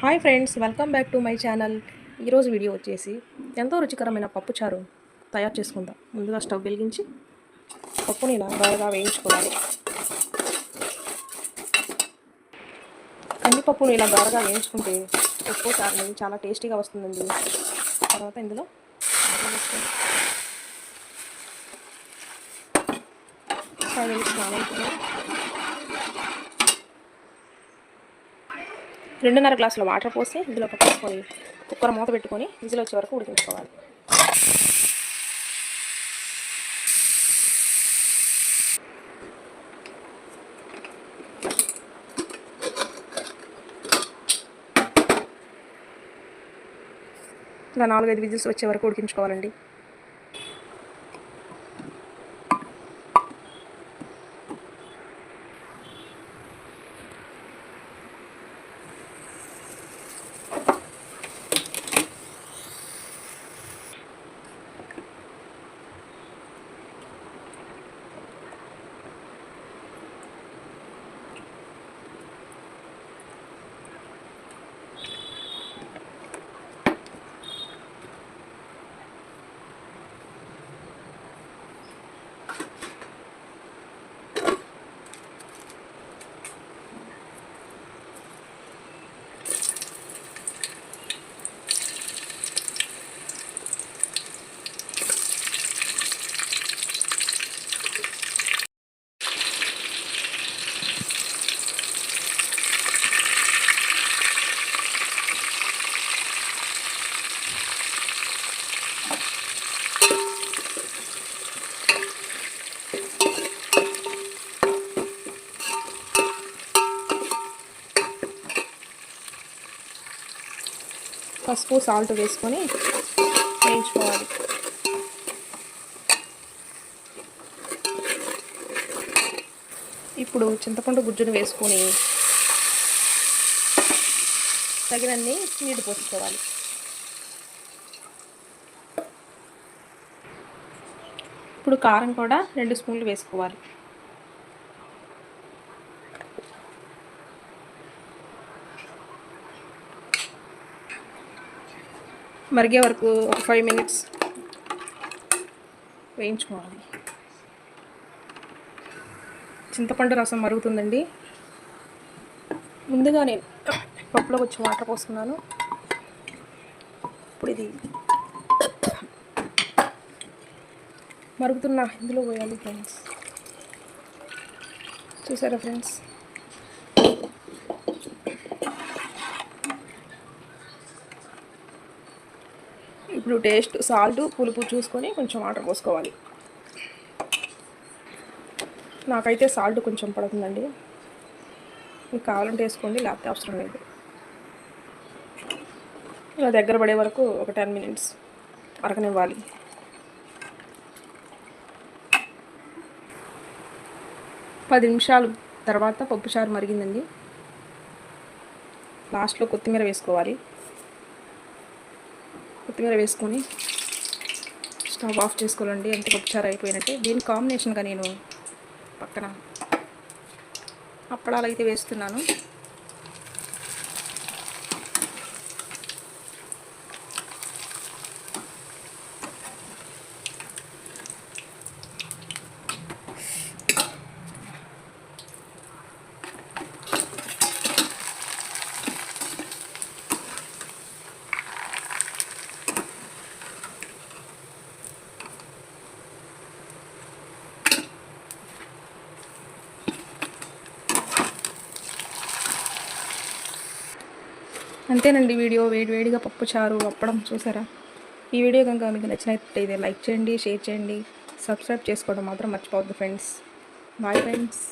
Hi friends welcome back to my channel. ఈరోజు video వచ్చేసి ఎంతో రుచికరమైన పప్పుచారు తయారు చేసుకుందాం. ముందుగా స్టవ్ వెలిగించి పప్పుని ఇలా బాగా వేయించుకోవాలి. కందిపప్పును ఇలా బాగా వేయించుకుంటే ఎక్కువ చారు చాలా టేస్టీగా వస్తుందండి. తర్వాత ఇందులో వేసుకోవాలి. ఫైవ్ మినిట్స్ రెండున్నర గ్లాసుల వాటర్ పోసి ఇందులో పట్టుకొని కుక్కర్ మూత పెట్టుకొని విజిల్ వచ్చే వరకు ఉడికించుకోవాలి. ఇలా నాలుగైదు విజిల్స్ వచ్చే వరకు ఉడికించుకోవాలండి. పసుపు సాల్ట్ వేసుకొని వేయించుకోవాలి. ఇప్పుడు చింతపండు గుజ్జును వేసుకొని తగినన్ని నీళ్ళు పోసుకోవాలి. ఇప్పుడు కారం కూడా రెండు స్పూన్లు వేసుకోవాలి. మరిగే వరకు ఒక ఫైవ్ మినిట్స్ వేయించుకోవాలి. చింతపండు రసం మరుగుతుందండి. ముందుగా నేను పప్పులో వచ్చి వాటర్ పోసుకున్నాను. ఇప్పుడు ఇది మరుగుతున్న ఇందులో పోయాలి ఫ్రెండ్స్ చూసారా ఫ్రెండ్స్ ఇప్పుడు టేస్ట్ సాల్ట్ పులుపు చూసుకొని కొంచెం వాటర్ పోసుకోవాలి. నాకైతే సాల్ట్ కొంచెం పడుతుందండి. మీకు కావాలంటే వేసుకోండి లేకపోతే అవసరం లేదు. ఇలా దగ్గర పడే వరకు ఒక టెన్ మినిట్స్ అరగనివ్వాలి. పది నిమిషాలు తర్వాత పప్పుచారు మరిగిందండి. లాస్ట్లో కొత్తిమీర వేసుకోవాలి. కొత్తిమీర వేసుకొని స్టవ్ ఆఫ్ చేసుకోవాలండి. ఎంత పప్పుచారు అయిపోయినట్టే. దీని కాంబినేషన్గా నేను పక్కన అప్పడాలు అయితే వేస్తున్నాను. అంతేనండి వీడియో వేడి వేడిగా పప్పు చారు అప్పడం చూసారా? ఈ వీడియో కనుక మీకు నచ్చినట్టయితే లైక్ చేయండి షేర్ చేయండి సబ్స్క్రైబ్ చేసుకోవడం మాత్రం మర్చిపోవద్దు ఫ్రెండ్స్. Bye friends.